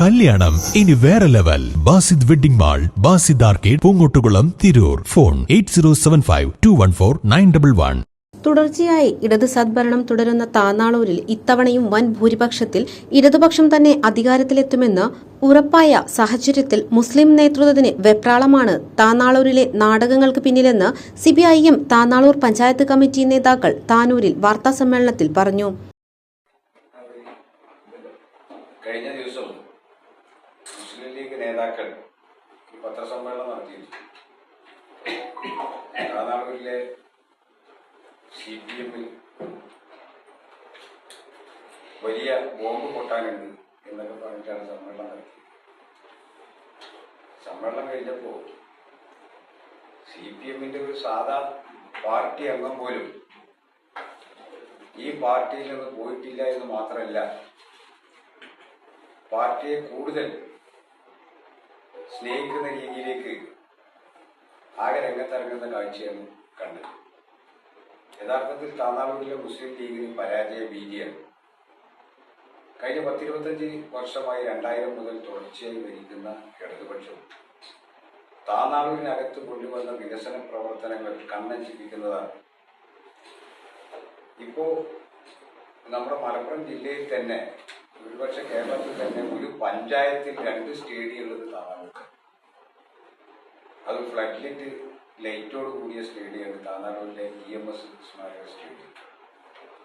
കല്യാണം. ഇനി വേറെ level. Basid wedding mall Basid arcade Poongottukulam Tirur. Phone eight zero seven five two one four nine double one. തുടർച്ചയായി ഇടത് സദ്ഭരണം തുടരുന്ന താനാളൂരിൽ ഇത്തവണയും വൻ ഭൂരിപക്ഷത്തിൽ ഇടതുപക്ഷം തന്നെ അധികാരത്തിലെത്തുമെന്ന് ഉറപ്പായ സാഹചര്യത്തിൽ മുസ്ലിം നേതൃത്വത്തിന് വെപ്രാളമാണ് താനാളൂരിലെ നാടകങ്ങൾക്ക് പിന്നിലെന്ന് സിപിഐഎം താനാളൂർ പഞ്ചായത്ത് കമ്മിറ്റി നേതാക്കൾ താനൂരിൽ വാർത്താസമ്മേളനത്തിൽ പറഞ്ഞു. കഴിഞ്ഞ നേതാക്കൾ പത്രസമ്മേളനം നടത്തിയിരുന്നു കാതാളൂരിലെ സി പി എമ്മിൽ വലിയ ബോംബ് പൊട്ടാനുണ്ട് എന്നൊക്കെ പറഞ്ഞിട്ടാണ് സമ്മേളനം നടത്തിയത്. സമ്മേളനം കഴിഞ്ഞപ്പോൾ സി പി എമ്മിന്റെ ഒരു സാധാ പാർട്ടി അംഗം പോലും ഈ പാർട്ടിയിൽ നിന്ന് പോയിട്ടില്ല എന്ന് മാത്രമല്ല പാർട്ടിയെ കൂടുതൽ സ്നേഹിക്കുന്ന രീതിയിലേക്ക് ആകെ രംഗത്തിറങ്ങുന്ന കാഴ്ചയാണ് കണ്ടത്. യഥാർത്ഥത്തിൽ താന്നാളൂരിലെ മുസ്ലിം ലീഗിന് പരാജയ ഭീതിയാണ്. കഴിഞ്ഞ പത്തിരുപത്തഞ്ച് വർഷമായി രണ്ടായിരം മുതൽ തുടർച്ചയായി ഭരിക്കുന്ന ഇടതുപക്ഷം താന്നാളൂരിനകത്ത് കൊണ്ടുവന്ന വികസന പ്രവർത്തനങ്ങൾ കണ്ണഞ്ചിപ്പിക്കുന്നതാണ് ഇപ്പോ നമ്മുടെ മലപ്പുറം ജില്ലയിൽ തന്നെ ഒരുപക്ഷെ കേരളത്തിൽ തന്നെ ഒരു പഞ്ചായത്തിൽ രണ്ട് സ്റ്റേഡിയം ഉള്ളത് താനാളൂർ അത് ഫ്ലഡ് ലൈറ്റ് ലൈറ്റോട് കൂടിയ സ്റ്റേഡിയമാണ് താനാളൂരിലെ ഇ എം എസ് സ്മാരക സ്റ്റേഡിയം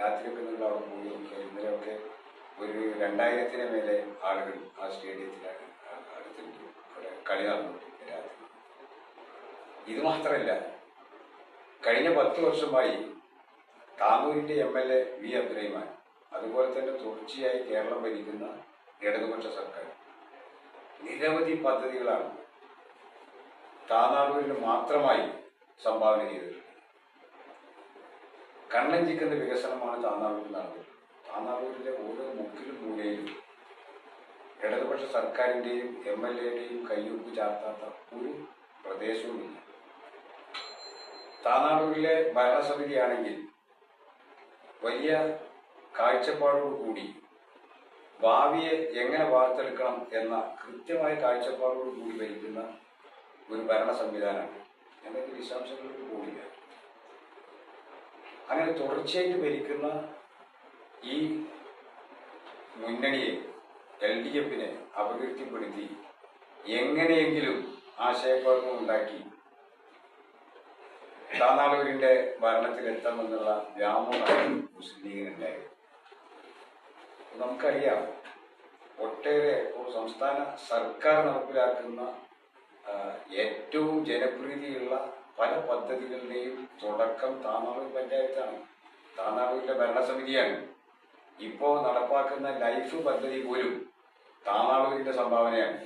രാത്രിയൊക്കെ നിങ്ങൾ അവിടെ പോയി ഇന്നലെയൊക്കെ ഒരു രണ്ടായിരത്തിന് മേലെ ആളുകൾ ആ സ്റ്റേഡിയത്തിലാണ് അടുത്തുണ്ട് അവിടെ കളി നടന്നുകൊണ്ടിരിക്കുക രാത്രി. ഇത് മാത്രമല്ല കഴിഞ്ഞ പത്ത് വർഷമായി താനൂരിന്റെ M L A V Abdurahiman അതുപോലെ തന്നെ തുടർച്ചയായി കേരളം ഭരിക്കുന്ന ഇടതുപക്ഷ സർക്കാർ. നിരവധി പദ്ധതികളാണ് താനാളൂരിന് മാത്രമായി സംഭാവന ചെയ്തിട്ടുണ്ട് കണ്ണൻ ചിക്കന്റെ വികസനമാണ് താനാളൂരിൽ നടന്നത്. താനാളൂരിലെ ഓരോ മുക്കിലും മൂലയിലും ഇടതുപക്ഷ സർക്കാരിന്റെയും എം എൽ എയുടെയും കയ്യൊപ്പ് ചാർത്താത്ത ഒരു പ്രദേശവുമില്ല. താനാളൂരിലെ ഭരണസമിതിയാണെങ്കിൽ വലിയ കാഴ്ചപ്പാടോടുകൂടി ഭാവിയെ എങ്ങനെ വാർത്തെടുക്കണം എന്ന കൃത്യമായ കാഴ്ചപ്പാടോടുകൂടി ഭരിക്കുന്ന ഒരു ഭരണ സംവിധാനമാണ് എന്നൊക്കെ വിശദാംശങ്ങൾക്ക് പോകില്ല അങ്ങനെ തുടർച്ചയായിട്ട് ഭരിക്കുന്ന ഈ മുന്നണിയെ എൽ ഡി എഫിനെ അപകീർത്തിപ്പെടുത്തി എങ്ങനെയെങ്കിലും ആശയക്കുഴപ്പം ഉണ്ടാക്കി താനാളൂരിന്റെ ഭരണത്തിലെത്താമെന്നുള്ള വ്യാമോഹം മുസ്ലിം ലീഗിനുണ്ടായത് നമുക്കറിയാം ഒട്ടേറെ സംസ്ഥാന സർക്കാർ നടപ്പിലാക്കുന്ന ഏറ്റവും ജനപ്രീതിയുള്ള പല പദ്ധതികളുടെയും തുടക്കം താനാളൂർ പഞ്ചായത്താണ്. താനാളൂരിലെ ഭരണസമിതിയാണ്. ഇപ്പോൾ നടപ്പാക്കുന്ന ലൈഫ് പദ്ധതി പോലും താനാളൂരിന്റെ സംഭാവനയാണ്.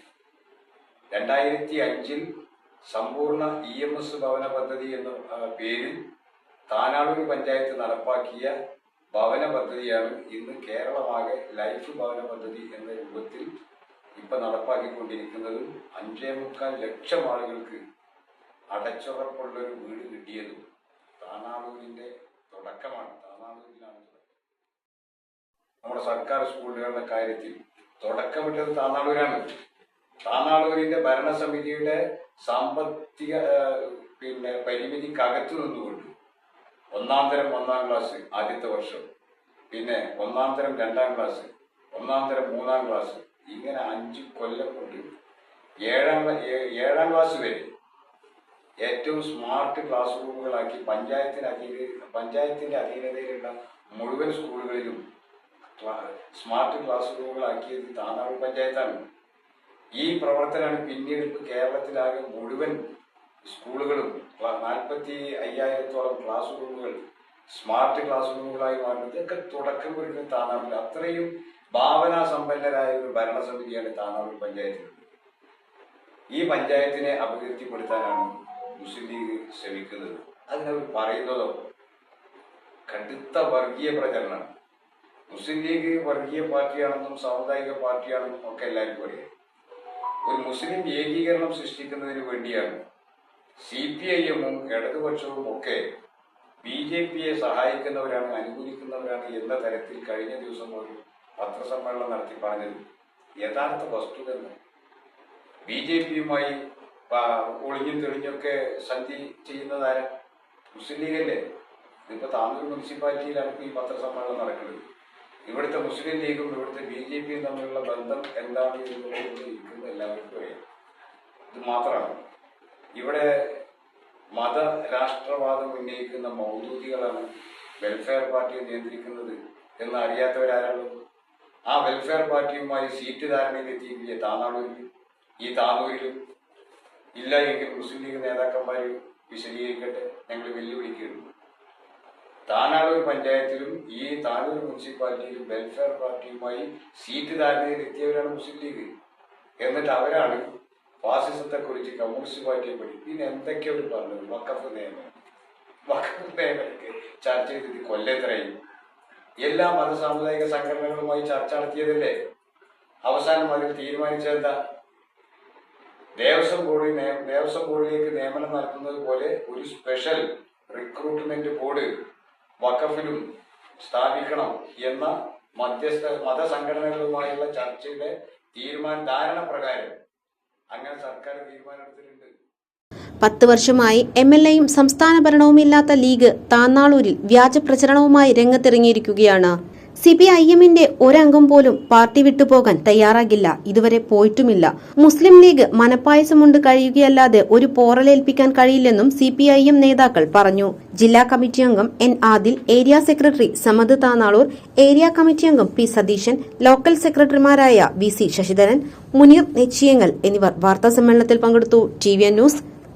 രണ്ടായിരത്തി അഞ്ചിൽ സമ്പൂർണ ഇ എം എസ് ഭവന പദ്ധതി എന്ന പേരിൽ താനാളൂർ പഞ്ചായത്ത് നടപ്പാക്കിയ ഭവന പദ്ധതിയാണ് ഇന്ന് കേരളമാകെ ലൈഫ് ഭവന പദ്ധതി എന്ന രൂപത്തിൽ ഇപ്പൊ നടപ്പാക്കിക്കൊണ്ടിരിക്കുന്നതും അഞ്ചേ മുക്കാൽ ലക്ഷം ആളുകൾക്ക് അടച്ചുറപ്പുള്ള ഒരു വീട് കിട്ടിയതും താനാളൂരിന്റെ തുടക്കമാണ്. താനാളൂരിലാണ് നമ്മുടെ സർക്കാർ സ്കൂളുകളുടെ കാര്യത്തിൽ തുടക്കമിട്ടത് താനാളൂരാണ്. താനാളൂരിന്റെ ഭരണസമിതിയുടെ സാമ്പത്തിക പിന്നെ പരിമിതിക്കകത്തു നിന്നുകൊണ്ട് ഒന്നാം തരം ഒന്നാം ക്ലാസ് ആദ്യത്തെ വർഷം പിന്നെ ഒന്നാം തരം രണ്ടാം ക്ലാസ് ഒന്നാം തരം മൂന്നാം ക്ലാസ് ഇങ്ങനെ അഞ്ച് കൊല്ലം കൊണ്ട് ഏഴാം ഏഴാം ക്ലാസ് വരെ ഏറ്റവും സ്മാർട്ട് ക്ലാസ് റൂമുകളാക്കി പഞ്ചായത്തിന് അധീന പഞ്ചായത്തിന്റെ അധീനതയിലുള്ള മുഴുവൻ സ്കൂളുകളിലും സ്മാർട്ട് ക്ലാസ് റൂമുകളാക്കിയത് താനാവ് പഞ്ചായത്താണ്. ഈ പ്രവർത്തനമാണ് പിന്നീട് ഇപ്പൊ കേരളത്തിലാകെ മുഴുവൻ സ്കൂളുകളും നാൽപ്പത്തി അയ്യായിരത്തോളം ക്ലാസ് റൂമുകൾ സ്മാർട്ട് ക്ലാസ് റൂമുകളായി മാറുന്നത് ഇതൊക്കെ തുടക്കം കുറിക്കുന്ന താനാവിൽ. അത്രയും ഭാവനാ സമ്പന്നരായ ഒരു ഭരണസമിതിയാണ് താനൂർ പഞ്ചായത്തിലുള്ളത് ഈ പഞ്ചായത്തിനെ അപകീർത്തിപ്പെടുത്താനാണ് മുസ്ലിം ലീഗ് ശ്രമിക്കുന്നത്. അതിനവർ പറയുന്നതോ? കടുത്ത വർഗീയ പ്രചരണം. മുസ്ലിം ലീഗ് വർഗീയ പാർട്ടിയാണെന്നും സാമുദായിക പാർട്ടിയാണെന്നും ഒക്കെ എല്ലാവർക്കും അറിയാം. ഒരു മുസ്ലിം ഏകീകരണം സൃഷ്ടിക്കുന്നതിന് വേണ്ടിയാണ് സി പി ഐ എമ്മും ഇടതുപക്ഷവും ഒക്കെ ബി ജെ പിയെ സഹായിക്കുന്നവരാണ് അനുകൂലിക്കുന്നവരാണ് എന്ന തരത്തിൽ കഴിഞ്ഞ ദിവസം ഒരു പത്രസമ്മേളനം നടത്തി പറഞ്ഞത് യഥാർത്ഥ വസ്തുത ബി ജെ പിയുമായി ഒളിഞ്ഞും തെളിഞ്ഞൊക്കെ സന്ധി ചെയ്യുന്നതാരാ മുസ്ലിം ലീഗല്ലേ? ഇതിപ്പോ താനൂർ മുനിസിപ്പാലിറ്റിയിലാണ് ഈ പത്രസമ്മേളനം നടക്കുന്നത്. ഇവിടുത്തെ മുസ്ലിം ലീഗും ഇവിടുത്തെ ബി ജെ പിയും തമ്മിലുള്ള ബന്ധം എന്താണ് എന്നുള്ളത് എല്ലാവർക്കും അറിയാം. ഇത് മാത്രമാണ്. ഇവിടെ മത രാഷ്ട്രവാദം ഉന്നയിക്കുന്ന മൗദൂദികളാണ് വെൽഫെയർ പാർട്ടിയെ നിയന്ത്രിക്കുന്നത് എന്ന് അറിയാത്തവരാരുള്ളത് ആ വെൽഫെയർ പാർട്ടിയുമായി സീറ്റ് ധാരണയിലെത്തിയില്ലേ താനാളൂരിൽ ഈ താനൂരിലും ഇല്ല എങ്കിൽ മുസ്ലിം ലീഗ് നേതാക്കന്മാർ വിശദീകരിക്കട്ടെ. ഞങ്ങൾ വെല്ലുവിളിക്കുന്നു. താനാളൂർ പഞ്ചായത്തിലും ഈ താനൂർ മുനിസിപ്പാലിറ്റിയിലും വെൽഫെയർ പാർട്ടിയുമായി സീറ്റ് ധാരണയിൽ എത്തിയവരാണ് മുസ്ലിം ലീഗ്. എന്നിട്ട് അവരാണ് ഫാസിസത്തെ കുറിച്ച് കമ്മ്യൂണിസ്റ്റ് പാർട്ടിയെ പറ്റി പിന്നെ എന്തൊക്കെയോ ഒരു പറഞ്ഞത്. വക്കഫ് നിയമം. വക്കഫ് നിയമം ചർച്ച ചെയ്തത് കൊല്ലത്രയും. എല്ലാ മത സാമുദായിക സംഘടനകളുമായി ചർച്ച നടത്തിയതല്ലേ? അവസാനം അതിൽ തീരുമാനിച്ചെന്താ ദേവസ്വം ബോർഡ് ദേവസ്വം ബോർഡിലേക്ക് നിയമനം നടത്തുന്നത് പോലെ ഒരു സ്പെഷ്യൽ റിക്രൂട്ട്മെന്റ് ബോർഡ് വഖഫിലും സ്ഥാപിക്കണം എന്ന മധ്യസ്ഥ മതസംഘടനകളുമായുള്ള ചർച്ചയുടെ തീരുമാന ധാരണ പ്രകാരം അങ്ങനെ സർക്കാർ തീരുമാനമെടുത്തിട്ടുണ്ട് പത്ത് വർഷമായി എം എൽ എയും സംസ്ഥാന ഭരണവുമില്ലാത്ത ലീഗ് താന്നാളൂരിൽ വ്യാജ പ്രചരണവുമായി രംഗത്തിറങ്ങിയിരിക്കുകയാണ്. സി പി ഐ എമ്മിന്റെ ഒരംഗം പോലും പാർട്ടി വിട്ടുപോകാൻ തയ്യാറാകില്ല. ഇതുവരെ പോയിട്ടുമില്ല. മുസ്ലിം ലീഗ് മനപ്പായസമുണ്ട് കഴിയുകയല്ലാതെ ഒരു പോറലേൽപ്പിക്കാൻ കഴിയില്ലെന്നും സി പി ഐ എം നേതാക്കൾ പറഞ്ഞു. ജില്ലാ കമ്മിറ്റി അംഗം N Adil area secretary Samad Tanalur area committee അംഗം പി സതീശൻ ലോക്കൽ സെക്രട്ടറിമാരായ വി സി ശശിധരൻ മുനീർ നെച്ചിയങ്ങൽ എന്നിവർ വാർത്താസമ്മേളനത്തിൽ പങ്കെടുത്തു. T V news